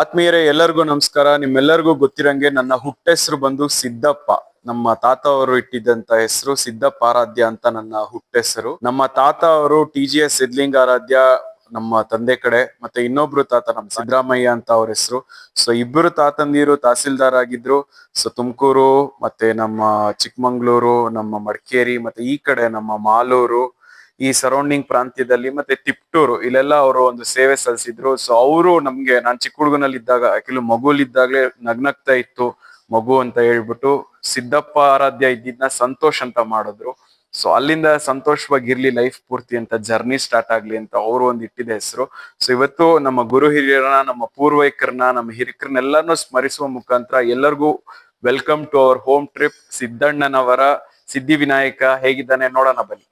ಆತ್ಮೀಯರೇ, ಎಲ್ಲರಿಗೂ ನಮಸ್ಕಾರ. ನಿಮ್ಮೆಲ್ಲರಿಗೂ ಗೊತ್ತಿರಂಗೆ ನನ್ನ ಹುಟ್ಟ ಹೆಸರು ಬಂದು ಸಿದ್ದಪ್ಪ. ನಮ್ಮ ತಾತ ಅವರು ಇಟ್ಟಿದ್ದಂತ ಹೆಸರು ಸಿದ್ದಪ್ಪ ಆರಾಧ್ಯ ಅಂತ ನನ್ನ ಹುಟ್ಟ ಹೆಸರು ನಮ್ಮ ತಾತ ಅವರು T G S Sidlinga Aradhya ನಮ್ಮ ತಂದೆ ಕಡೆ, ಮತ್ತೆ ಇನ್ನೊಬ್ರು ತಾತ ನಮ್ಮ ಸಿದ್ದರಾಮಯ್ಯ ಅಂತ ಅವ್ರ ಹೆಸರು. ಸೊ ಇಬ್ಬರು ತಾತಂದಿರು ತಹಸೀಲ್ದಾರ್ ಆಗಿದ್ರು. ಸೊ ತುಮಕೂರು, ಮತ್ತೆ ನಮ್ಮ ಚಿಕ್ಕಮಂಗ್ಳೂರು, ನಮ್ಮ ಮಡಿಕೇರಿ, ಮತ್ತೆ ಈ ಕಡೆ ನಮ್ಮ ಮಾಲೂರು ಈ ಸರೌಂಡಿಂಗ್ ಪ್ರಾಂತ್ಯದಲ್ಲಿ ಮತ್ತೆ ತಿಪ್ಟೂರು ಇಲ್ಲೆಲ್ಲ ಅವರು ಒಂದು ಸೇವೆ ಸಲ್ಲಿಸಿದ್ರು. ಸೊ ಅವರು ನಮ್ಗೆ, ನಾನ್ ಚಿಕ್ಕ ಹುಡುಗನಲ್ಲಿ ಇದ್ದಾಗ ಕೆಲವು ಮಗುಲಿದ್ದಾಗ್ಲೇ ನಗ್ನಗ್ತಾ ಇತ್ತು, ಮಗು ಅಂತ ಹೇಳ್ಬಿಟ್ಟು ಸಿದ್ದಪ್ಪ ಆರಾಧ್ಯ ಇದ್ದಿದ್ನ ಸಂತೋಷ್ ಅಂತ ಮಾಡಿದ್ರು. ಸೊ ಅಲ್ಲಿಂದ ಸಂತೋಷವಾಗಿರ್ಲಿ ಲೈಫ್ ಪೂರ್ತಿ ಅಂತ ಜರ್ನಿ ಸ್ಟಾರ್ಟ್ ಆಗ್ಲಿ ಅಂತ ಅವರು ಒಂದು ಇಟ್ಟಿದ ಹೆಸರು. ಸೊ ಇವತ್ತು ನಮ್ಮ ಗುರು ಹಿರಿಯರನ್ನ, ನಮ್ಮ ಪೂರ್ವೈಕರನ್ನ, ನಮ್ಮ ಹಿರಿಕರನ್ನೆಲ್ಲಾನು ಸ್ಮರಿಸುವ ಮುಖಾಂತರ ಎಲ್ಲರಿಗೂ welcome to our home trip ಸಿದ್ದಣ್ಣನವರ Siddhi Vinayaka ಹೇಗಿದ್ದಾನೆ ನೋಡೋಣ ಬನ್ನಿ.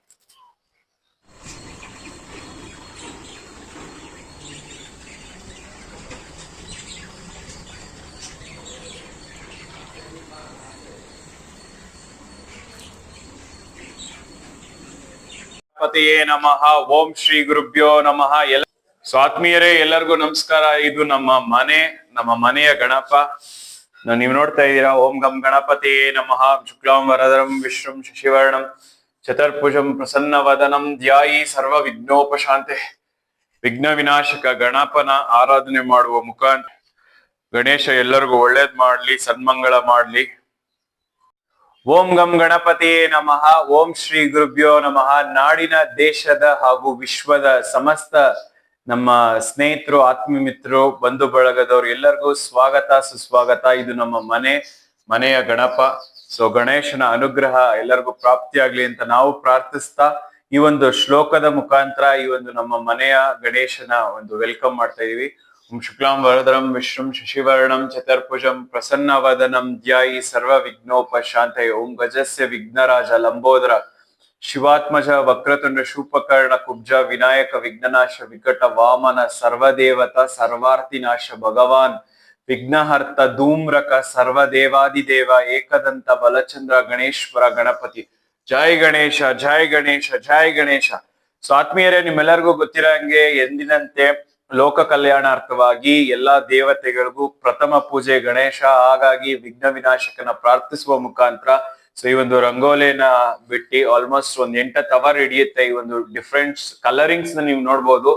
ಪತಿಯೇ ನಮಃ, ಓಂ ಶ್ರೀ ಗುರುಭ್ಯೋ ನಮಃ. ಎಲ್ಲ ಸ್ವಾತ್ಮೀಯರೇ, ಎಲ್ಲರಿಗೂ ನಮಸ್ಕಾರ. ಇದು ನಮ್ಮ ಮನೆ, ನಮ್ಮ ಮನೆಯ ಗಣಪ. ನೀವು ನೋಡ್ತಾ ಇದ್ದೀರಾ? ಓಂ ಗಂ ಗಣಪತಿಯೇ ನಮಃ. ಶುಕ್ಲಾಂ ವರದರಂ ವಿಶ್ವಂ ಶಶಿವರ್ಣಂ, ಚತುರ್ಭುಜಂ ಪ್ರಸನ್ನ ವದನಂ ಧ್ಯಾಯಿ ಸರ್ವ ವಿಘ್ನೋಪಶಾಂತೆ ವಿಘ್ನ ವಿನಾಶಕ ಗಣಪನ ಆರಾಧನೆ ಮಾಡುವ ಮುಖಾಂತರ ಗಣೇಶ ಎಲ್ಲರಿಗೂ ಒಳ್ಳೇದ್ ಮಾಡ್ಲಿ, ಸನ್ಮಂಗಳ ಮಾಡ್ಲಿ. ಓಂ ಗಂ ಗಣಪತಿ ನಮಃ, ಓಂ ಶ್ರೀ ಗುರುಭ್ಯೋ ನಮಃ. ನಾಡಿನ ದೇಶದ ಹಾಗೂ ವಿಶ್ವದ ಸಮಸ್ತ ನಮ್ಮ ಸ್ನೇಹಿತರು ಆತ್ಮೀಯ ಮಿತ್ರರು ಬಂಧು ಬಳಗದವ್ರು ಎಲ್ಲರಿಗೂ ಸ್ವಾಗತ, ಸುಸ್ವಾಗತ. ಇದು ನಮ್ಮ ಮನೆ, ಮನೆಯ ಗಣಪ. ಸೊ ಗಣೇಶನ ಅನುಗ್ರಹ ಎಲ್ಲರಿಗೂ ಪ್ರಾಪ್ತಿಯಾಗ್ಲಿ ಅಂತ ನಾವು ಪ್ರಾರ್ಥಿಸ್ತಾ ಈ ಒಂದು ಶ್ಲೋಕದ ಮುಖಾಂತರ ಈ ಒಂದು ನಮ್ಮ ಮನೆಯ ಗಣೇಶನ ಒಂದು ವೆಲ್ಕಮ್ ಮಾಡ್ತಾ ಇದೀವಿ. ಓಂ ಶುಕ್ಲಾಂ ವರದರಂ ವಿಶ್ವಂ ಶಶಿವರ್ಣಂ ಚತುರ್ಭುಜಂ ಪ್ರಸನ್ನ ವದನಂ ಧ್ಯಾಯಿ ಸರ್ವ ವಿಘ್ನೋಪಶಾಂತಯ ಓಂ ಗಜಸ್ಯ ವಿಘ್ನರಾಜ ಲಂಬೋದರ ಶಿವಾತ್ಮಜ ವಕ್ರತುಂಡ ಶೂಪಕರ್ಣ ಕುಬ್ಜ ವಿನಾಯಕ ವಿಘ್ನನಾಶ ವಿಕಟ ವಾಮನ ಸರ್ವದೇವತ ಸರ್ವಾರ್ಥಿನಾಶ ಭಗವಾನ್ ವಿಘ್ನಹರ್ತ ಧೂಮ್ರಕ ಸರ್ವದೇವಾದಿದೇವ ಏಕದಂತ ಬಲಚಂದ್ರ ಗಣೇಶ್ವರ ಗಣಪತಿ ಜೈ ಗಣೇಶ ಜೈ ಗಣೇಶ ಜೈ ಗಣೇಶ ಸೊ ಆತ್ಮೀಯರೇ ನಿಮ್ಮೆಲ್ಲರಿಗೂ ಗೊತ್ತಿರೋ ಹಂಗೆ ಎಂದಿನಂತೆ ಲೋಕ ಕಲ್ಯಾಣಾರ್ಥವಾಗಿ ಎಲ್ಲಾ ದೇವತೆಗಳಿಗೂ ಪ್ರಥಮ ಪೂಜೆ ಗಣೇಶ, ಹಾಗಾಗಿ ವಿಘ್ನ ವಿನಾಶಕನ ಪ್ರಾರ್ಥಿಸುವ ಮುಖಾಂತರ ಸೊ ಈ ಒಂದು ರಂಗೋಲಿನ ಬಿಟ್ಟಿ ಆಲ್ಮೋಸ್ಟ್ ಒಂದ್ ಎಂಟ ಅವರ್ ಹಿಡಿಯುತ್ತೆ ಈ ಒಂದು ಡಿಫ್ರೆಂಟ್ ಕಲರಿಂಗ್ಸ್ ನೀವು ನೋಡ್ಬೋದು.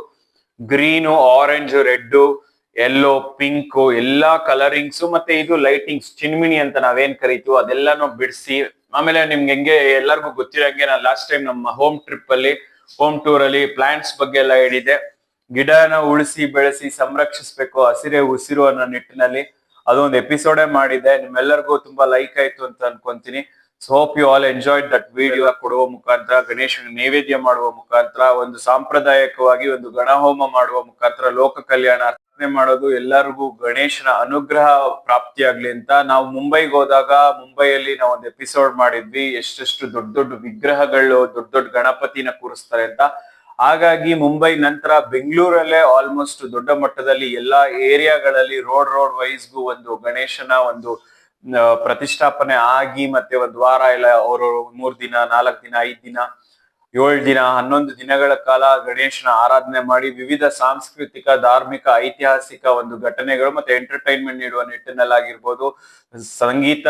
Green orange red yellow pink ಎಲ್ಲಾ ಕಲರಿಂಗ್ಸ್ ಮತ್ತೆ ಇದು ಲೈಟಿಂಗ್ಸ್ ಚಿನ್ಮಿನಿ ಅಂತ ನಾವೇನ್ ಕರಿತೀವೋ ಅದೆಲ್ಲಾನು ಬಿಡಿಸಿ. ಆಮೇಲೆ ನಿಮ್ಗೆ ಹೆಂಗೆ ಎಲ್ಲರಿಗೂ ಗೊತ್ತಿರಂಗೆ ನಾನು ಲಾಸ್ಟ್ ಟೈಮ್ ನಮ್ಮ ಹೋಮ್ ಟ್ರಿಪ್ ಅಲ್ಲಿ ಹೋಮ್ ಟೂರ್ ಅಲ್ಲಿ ಪ್ಲಾಂಟ್ಸ್ ಬಗ್ಗೆ ಎಲ್ಲ ಹೇಳಿದೆ ಗಿಡನ ಉಳಿಸಿ ಬೆಳೆಸಿ ಸಂರಕ್ಷಿಸ್ಬೇಕು, ಹಸಿರೇ ಉಸಿರು ಅನ್ನೋ ನಿಟ್ಟಿನಲ್ಲಿ. ಅದೊಂದು ಎಪಿಸೋಡೇ ಮಾಡಿದೆ ನಿಮ್ಮೆಲ್ಲರಿಗೂ ತುಂಬಾ ಲೈಕ್ ಆಯ್ತು ಅಂತ ಅನ್ಕೊಂತೀನಿ. So hope you all enjoyed that video ಕೊಡುವ ಮುಖಾಂತರ ಗಣೇಶನ ನೈವೇದ್ಯ ಮಾಡುವ ಮುಖಾಂತರ, ಒಂದು ಸಾಂಪ್ರದಾಯಿಕವಾಗಿ ಒಂದು ಗಣಹೋಮ ಮಾಡುವ ಮುಖಾಂತರ, ಲೋಕ ಕಲ್ಯಾಣ ಅರ್ಚನೆ ಮಾಡೋದು ಎಲ್ಲರಿಗೂ ಗಣೇಶನ ಅನುಗ್ರಹ ಪ್ರಾಪ್ತಿಯಾಗ್ಲಿ ಅಂತ ನಾವು ಮುಂಬೈಗೆ ಹೋದಾಗ, ಮುಂಬೈಯಲ್ಲಿ ನಾವು ಒಂದು ಎಪಿಸೋಡ್ ಮಾಡಿದ್ವಿ. ಎಷ್ಟೆಷ್ಟು ದೊಡ್ಡ ದೊಡ್ಡ ವಿಗ್ರಹಗಳು, ದೊಡ್ಡ ದೊಡ್ಡ ಗಣಪತಿನ ಕೂರಿಸ್ತಾರೆ ಅಂತ. ಹಾಗಾಗಿ ಮುಂಬೈ ನಂತರ ಬೆಂಗಳೂರಲ್ಲೇ ಆಲ್ಮೋಸ್ಟ್ ದೊಡ್ಡ ಮಟ್ಟದಲ್ಲಿ ಎಲ್ಲಾ ಏರಿಯಾಗಳಲ್ಲಿ ರೋಡ್ ರೋಡ್ ವೈಸ್ಗೂ ಒಂದು ಗಣೇಶನ ಒಂದು ಪ್ರತಿಷ್ಠಾಪನೆ ಆಗಿ ಮತ್ತೆ ಒಂದು ವಾರ ಇಲ್ಲ, ಅವರು ಮೂರ್ ದಿನ, ನಾಲ್ಕು ದಿನ, ಐದ್ ದಿನ, ಏಳು ದಿನ, ಹನ್ನೊಂದು ದಿನಗಳ ಕಾಲ ಗಣೇಶನ ಆರಾಧನೆ ಮಾಡಿ ವಿವಿಧ ಸಾಂಸ್ಕೃತಿಕ, ಧಾರ್ಮಿಕ, ಐತಿಹಾಸಿಕ ಒಂದು ಘಟನೆಗಳು ಮತ್ತೆ ಎಂಟರ್ಟೈನ್ಮೆಂಟ್ ನೀಡುವ ನಿಟ್ಟಿನಲ್ಲಾಗಿರ್ಬೋದು. ಸಂಗೀತ,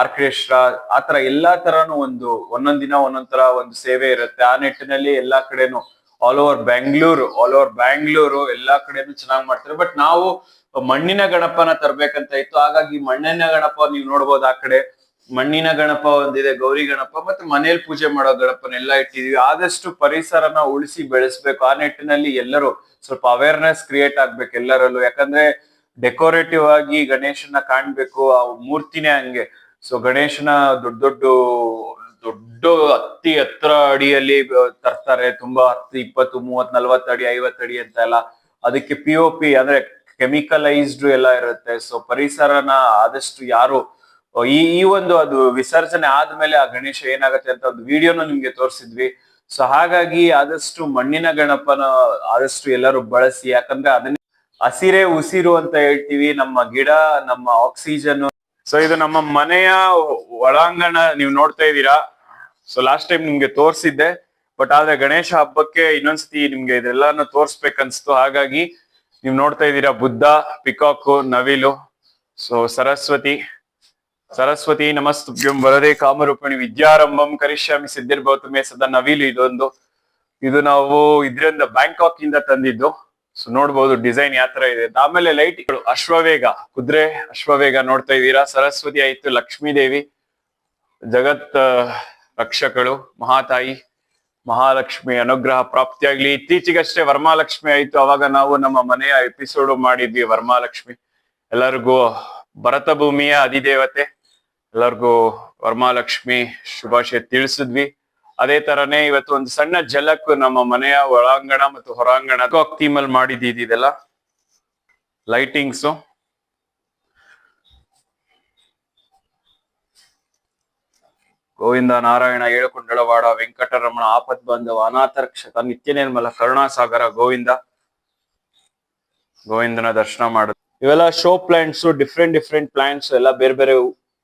ಆರ್ಕೆಸ್ಟ್ರಾ ಆತರ ಎಲ್ಲಾ ತರನು ಒಂದು ಒಂದೊಂದ್ ದಿನ ಒಂದೊಂದ್ ತರ ಒಂದು ಸೇವೆ ಇರುತ್ತೆ. ಆ ನಿಟ್ಟಿನಲ್ಲಿ ಎಲ್ಲಾ ಕಡೆನು all over Bangalore all over Bangalore ಎಲ್ಲಾ ಕಡೆನೂ ಚೆನ್ನಾಗಿ ಮಾಡ್ತಾರೆ. ಬಟ್ ನಾವು ಮಣ್ಣಿನ ಗಣಪನ ತರ್ಬೇಕಂತ ಇತ್ತು. ಹಾಗಾಗಿ ಮಣ್ಣಿನ ಗಣಪ ನೀವು ನೋಡ್ಬೋದು ಆ ಕಡೆ. ಮಣ್ಣಿನ ಗಣಪ ಒಂದಿದೆ, ಗೌರಿ ಗಣಪ ಮತ್ತೆ ಮನೇಲಿ ಪೂಜೆ ಮಾಡೋ ಗಣಪನೆಲ್ಲ ಇಟ್ಟಿದೀವಿ. ಆದಷ್ಟು ಪರಿಸರನ ಉಳಿಸಿ ಬೆಳೆಸ್ಬೇಕು. ಆ ನಿಟ್ಟಿನಲ್ಲಿ ಎಲ್ಲರೂ ಸ್ವಲ್ಪ ಅವೇರ್ನೆಸ್ ಕ್ರಿಯೇಟ್ ಆಗ್ಬೇಕು ಎಲ್ಲರಲ್ಲೂ. ಯಾಕಂದ್ರೆ ಡೆಕೋರೇಟಿವ್ ಆಗಿ ಗಣೇಶನ ಕಾಣ್ಬೇಕು. ಆ ಮೂರ್ತಿನೇ ಹಂಗೆ. ಸೊ ಗಣೇಶನ ದೊಡ್ಡ ದೊಡ್ಡ ದೊಡ್ಡ ಹತ್ತಿ ಹತ್ರ ಅಡಿಯಲ್ಲಿ ತರ್ತಾರೆ. ತುಂಬಾ ಹತ್ತು, ಇಪ್ಪತ್ತು ಮೂವತ್ ನಲ್ವತ್ತು ಅಡಿ, ಐವತ್ತು ಅಡಿ ಅಂತ ಎಲ್ಲ. ಅದಕ್ಕೆ ಪಿ ಒ ಪಿ ಅಂದ್ರೆ ಕೆಮಿಕಲೈಸ್ಡ್ ಎಲ್ಲ ಇರುತ್ತೆ. ಸೊ ಪರಿಸರನ ಆದಷ್ಟು ಯಾರು, ಈ ಈ ಒಂದು ಅದು ವಿಸರ್ಜನೆ ಆದ್ಮೇಲೆ ಆ ಗಣೇಶ ಏನಾಗುತ್ತೆ ಅಂತ ಒಂದು ವಿಡಿಯೋನು ನಿಮ್ಗೆ ತೋರಿಸಿದ್ವಿ. ಸೊ ಹಾಗಾಗಿ ಆದಷ್ಟು ಮಣ್ಣಿನ ಗಣಪನ ಆದಷ್ಟು ಎಲ್ಲರೂ ಬಳಸಿ, ಯಾಕಂದ್ರೆ ಅದನ್ನೇ ಹಸಿರೇ ಉಸಿರು ಅಂತ ಹೇಳ್ತೀವಿ. ನಮ್ಮ ಗಿಡ, ನಮ್ಮ ಆಕ್ಸಿಜನ್ ಸೊ ಇದು ನಮ್ಮ ಮನೆಯ ಒಳಾಂಗಣ ನೀವು ನೋಡ್ತಾ ಇದ್ದೀರಾ. ಸೊ ಲಾಸ್ಟ್ ಟೈಮ್ ನಿಮ್ಗೆ ತೋರಿಸಿದ್ದೆ ಬಟ್ ಆದ್ರೆ ಗಣೇಶ ಹಬ್ಬಕ್ಕೆ ಇನ್ನೊಂದ್ಸತಿ ನಿಮ್ಗೆ ಇದೆಲ್ಲಾನು ತೋರ್ಸ್ಬೇಕನ್ಸ್ತು. ಹಾಗಾಗಿ ನೀವು ನೋಡ್ತಾ ಇದ್ದೀರಾ ಬುದ್ಧ, ಪಿಕಾಕು, ನವಿಲು ಸೊ ಸರಸ್ವತಿ. ಸರಸ್ವತಿ ನಮಸ್ತುಭ್ಯಂ ವರದೆ ಕಾಮರೂಪಿಣಿ ವಿದ್ಯಾರಂಭಂ ಕರಿಷ್ಯಾಮಿ ಸಿದ್ಧಿರ್ಭವತು ಮೇ ಸದಾ ನವಿಲು ಇದೊಂದು. ಇದು ನಾವು ಇದರಿಂದ ಬ್ಯಾಂಕಾಕ್ ಇಂದ ತಂದಿದ್ದು. ಸೊ ನೋಡ್ಬೋದು ಡಿಸೈನ್ ಯಾತ್ರ ತರ ಇದೆ. ಆಮೇಲೆ ಲೈಟ್ ಅಶ್ವವೇಗ ಕುದುರೆ ಅಶ್ವವೇಗ ನೋಡ್ತಾ ಇದ್ದೀರಾ? ಸರಸ್ವತಿ ಆಯ್ತು ಲಕ್ಷ್ಮೀ ದೇವಿ ಜಗತ್ ರಕ್ಷಕಳು, ಮಹಾತಾಯಿ, ಮಹಾಲಕ್ಷ್ಮಿ ಅನುಗ್ರಹ ಪ್ರಾಪ್ತಿಯಾಗ್ಲಿ. ಇತ್ತೀಚೆಗಷ್ಟೇ ವರ್ಮಾಲಕ್ಷ್ಮಿ ಆಯ್ತು. ಅವಾಗ ನಾವು ನಮ್ಮ ಮನೆಯ ಎಪಿಸೋಡ್ ಮಾಡಿದ್ವಿ, ವರ್ಮಾಲಕ್ಷ್ಮಿ. ಎಲ್ಲರಿಗೂ ಭರತ ಭೂಮಿಯ ಅಧಿದೇವತೆ. ಎಲ್ಲರಿಗೂ ವರ್ಮಾಲಕ್ಷ್ಮಿ ಶುಭಾಶಯ ತಿಳಿಸಿದ್ವಿ. ಅದೇ ತರನೇ ಇವತ್ತು ಒಂದು ಸಣ್ಣ ಜಲಕ್ ನಮ್ಮ ಮನೆಯ ಒಳಾಂಗಣ ಮತ್ತು ಹೊರಾಂಗಣ ಥೀಮ್ ಅಲ್ಲಿ ಮಾಡಿದ್ದೀವಿ ಇದೆಲ್ಲ. ಲೈಟಿಂಗ್ಸ್ ಗೋವಿಂದ ನಾರಾಯಣ ಏಳುಕೊಂಡಳವಾಡ ವೆಂಕಟರಮಣ ಆಪತ್ ಬಂಧವ ಅನಾಥರಕ್ಷಕ ನಿತ್ಯ ನಿರ್ಮಲ ಕರುಣಾಸಾಗರ ಗೋವಿಂದ. ಗೋವಿಂದನ ದರ್ಶನ ಮಾಡುದು ಇವೆಲ್ಲ show plants different different plants ಎಲ್ಲ ಬೇರೆ ಬೇರೆ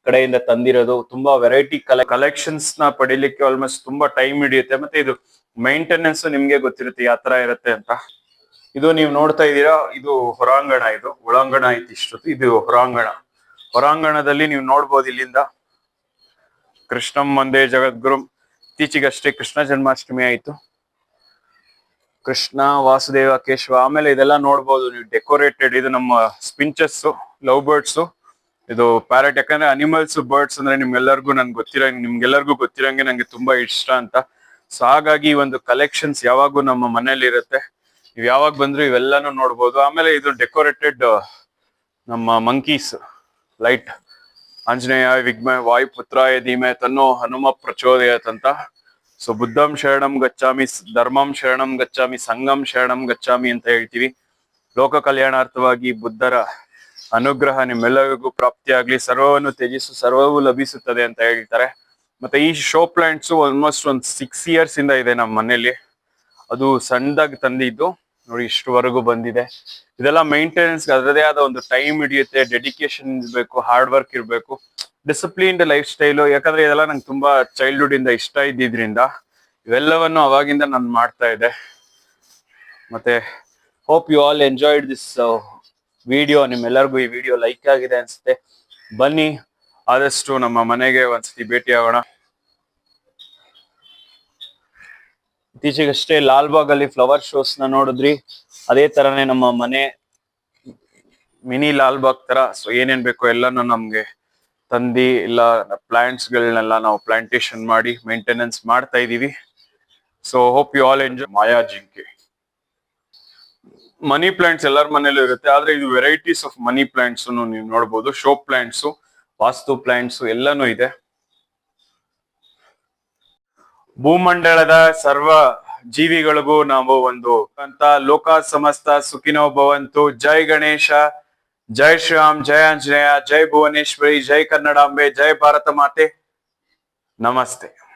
ಕಡೆಯಿಂದ ತಂದಿರೋದು. ತುಂಬಾ ವೆರೈಟಿ ಕಲೆ ಕಲೆಕ್ಷನ್ಸ್ನ ಪಡಿಲಿಕ್ಕೆ ಆಲ್ಮೋಸ್ಟ್ ತುಂಬಾ ಟೈಮ್ ಹಿಡಿಯುತ್ತೆ. ಮತ್ತೆ ಇದು ಮೈಂಟೆನೆನ್ಸ್ ನಿಮ್ಗೆ ಗೊತ್ತಿರುತ್ತೆ ಯಾವ ತರ ಇರುತ್ತೆ ಅಂತ. ಇದು ನೀವು ನೋಡ್ತಾ ಇದ್ದೀರಾ, ಇದು ಹೊರಾಂಗಣ ಇದು. ಒಳಾಂಗಣ ಐತಿ ಇಷ್ಟೊತ್ತು. ಇದು ಹೊರಾಂಗಣ. ಹೊರಾಂಗಣದಲ್ಲಿ ನೀವು ನೋಡ್ಬೋದು ಇಲ್ಲಿಂದ. ಕೃಷ್ಣಂ ಒಂದೇ ಜಗದ್ಗುರು. ಇತ್ತೀಚೆಗಷ್ಟೇ ಕೃಷ್ಣ ಜನ್ಮಾಷ್ಟಮಿ ಆಯ್ತು. ಕೃಷ್ಣ, ವಾಸುದೇವ, ಕೇಶವ, ಆಮೇಲೆ ಇದೆಲ್ಲ ನೋಡ್ಬೋದು ನೀವು. ಡೆಕೋರೇಟೆಡ್ ಇದು ನಮ್ಮ ಸ್ಪಿಂಚಸ್ ಲವ್ ಬರ್ಡ್ಸ್ ಇದು ಪ್ಯಾರೆಟ್ ಯಾಕಂದ್ರೆ ಅನಿಮಲ್ಸ್ ಬರ್ಡ್ಸ್ ಅಂದ್ರೆ ನಿಮ್ಗೆಲ್ಲರಿಗೂ ನನ್ಗೆ ಗೊತ್ತಿರೋ ನಿಮ್ಗೆಲ್ಲರಿಗೂ ಗೊತ್ತಿರಂಗೆ ನಂಗೆ ತುಂಬಾ ಇಷ್ಟ ಅಂತ. ಸೊ ಹಾಗಾಗಿ ಒಂದು ಕಲೆಕ್ಷನ್ಸ್ ಯಾವಾಗೂ ನಮ್ಮ ಮನೇಲಿ ಇರುತ್ತೆ. ನೀವು ಯಾವಾಗ ಬಂದ್ರು ಇವೆಲ್ಲಾನು ನೋಡ್ಬೋದು. ಆಮೇಲೆ ಇದು ಡೆಕೋರೇಟೆಡ್ ನಮ್ಮ ಮಂಕೀಸ್ ಲೈಟ್ ಆಂಜನೇಯ ವಿಘ್ಮ ವಾಯುಪುತ್ರಾಯ ಧೀಮೆ ತನ್ನೋ ಹನುಮ ಪ್ರಚೋದಯ ಅಂತ. ಸೊ ಬುದ್ಧಂ ಶರಣಂ ಗಚ್ಚಾಮಿ ಧರ್ಮಂ ಶರಣಂ ಗಚ್ಚಾಮಿ ಸಂಗಂ ಶರಣಂ ಗಚ್ಚಾಮಿ ಅಂತ ಹೇಳ್ತೀವಿ. ಲೋಕ ಕಲ್ಯಾಣಾರ್ಥವಾಗಿ ಬುದ್ಧರ ಅನುಗ್ರಹ ನಿಮ್ಮೆಲ್ಲರಿಗೂ ಪ್ರಾಪ್ತಿಯಾಗ್ಲಿ. ಸರ್ವವನ್ನು ತ್ಯಜಿಸು, ಸರ್ವವೂ ಲಭಿಸುತ್ತದೆ ಅಂತ ಹೇಳ್ತಾರೆ. ಮತ್ತೆ ಈ ಶೋ ಪ್ಲಾಂಟ್ಸ್ ಆಲ್ಮೋಸ್ಟ್ ಒಂದ್ ಸಿಕ್ಸ್ ಇಯರ್ಸ್ ಇಂದ ಇದೆ ನಮ್ಮ ಮನೆಯಲ್ಲಿ. ಅದು ಸಣ್ಣದಾಗಿ ತಂದಿದ್ದು. ನೋಡಿ, ಇಷ್ಟುವರೆಗೂ ಬಂದಿದೆ. ಇದೆಲ್ಲ ಮೇಂಟೆನೆನ್ಸ್ ಅದರದೇ ಆದ ಒಂದು ಟೈಮ್ ಹಿಡಿಯುತ್ತೆ ಡೆಡಿಕೇಶನ್ ಇರಬೇಕು ಹಾರ್ಡ್ ವರ್ಕ್ ಇರಬೇಕು. ಡಿಸಿಪ್ಲಿನ್ಡ್ ಲೈಫ್ ಸ್ಟೈಲು ಯಾಕಂದ್ರೆ ಇದೆಲ್ಲ ನಂಗೆ ತುಂಬಾ ಚೈಲ್ಡ್ಹುಡ್ ಇಂದ ಇಷ್ಟ ಇದ್ದಿದ್ರಿಂದ ಇವೆಲ್ಲವನ್ನು ಅವಾಗಿಂದ ನಾನು ಮಾಡ್ತಾ ಇದ್ದೆ. ಮತ್ತೆ hope you all enjoyed this video, ನಿಮ್ಮೆಲ್ಲರಿಗೂ ಈ ವಿಡಿಯೋ ಲೈಕ್ ಆಗಿದೆ ಅನ್ಸುತ್ತೆ. ಬನ್ನಿ, ಆದಷ್ಟು ನಮ್ಮ ಮನೆಗೆ ಒಂದ್ಸತಿ ಭೇಟಿ ಆಗೋಣ. ಇತ್ತೀಚೆಗಷ್ಟೇ ಲಾಲ್ಬಾಗ್ ಅಲ್ಲಿ ಫ್ಲವರ್ ಶೋಸ್ನ ನೋಡಿದ್ರಿ. ಅದೇ ತರನೇ ನಮ್ಮ ಮನೆ ಮಿನಿ ಲಾಲ್ಬಾಗ್ ತರ ಸೊ ಏನೇನ್ ಬೇಕೋ ಎಲ್ಲಾನು ನಮ್ಗೆ ತಂದಿ, ಇಲ್ಲ ಪ್ಲಾಂಟ್ಸ್ ಗಳನ್ನೆಲ್ಲ ನಾವು ಪ್ಲಾಂಟೇಶನ್ ಮಾಡಿ ಮೇಂಟೆನೆನ್ಸ್ ಮಾಡ್ತಾ ಇದೀವಿ. So hope you all enjoy ಮಾಯಾ ಜಿಂಕೆ. ಮನಿ ಪ್ಲಾಂಟ್ಸ್ ಎಲ್ಲರ ಮನೇಲೂ ಇರುತ್ತೆ. ಆದ್ರೆ ಇದು ವೆರೈಟೀಸ್ ಆಫ್ ಮನಿ ಪ್ಲಾಂಟ್ಸ್ ನೀವು ನೋಡಬಹುದು ಶೋ ಪ್ಲಾಂಟ್ಸ್ ವಾಸ್ತು ಪ್ಲಾಂಟ್ಸ್ ಎಲ್ಲಾನು ಇದೆ. ಭೂಮಂಡಲದ ಸರ್ವ ಜೀವಿಗಳಿಗೂ ನಾವು ಒಂದು ಅಂತ ಲೋಕ ಸಮಸ್ತ ಸುಖಿನೋ ಭವಂತು. ಜೈ ಗಣೇಶ, ಜೈ ಶ್ರೀರಾಮ್ ಜಯ ಆಂಜನೇಯ, ಜೈ ಭುವನೇಶ್ವರಿ, ಜೈ ಕನ್ನಡಾಂಬೆ, ಜೈ ಭಾರತ ಮಾತೆ. ನಮಸ್ತೆ.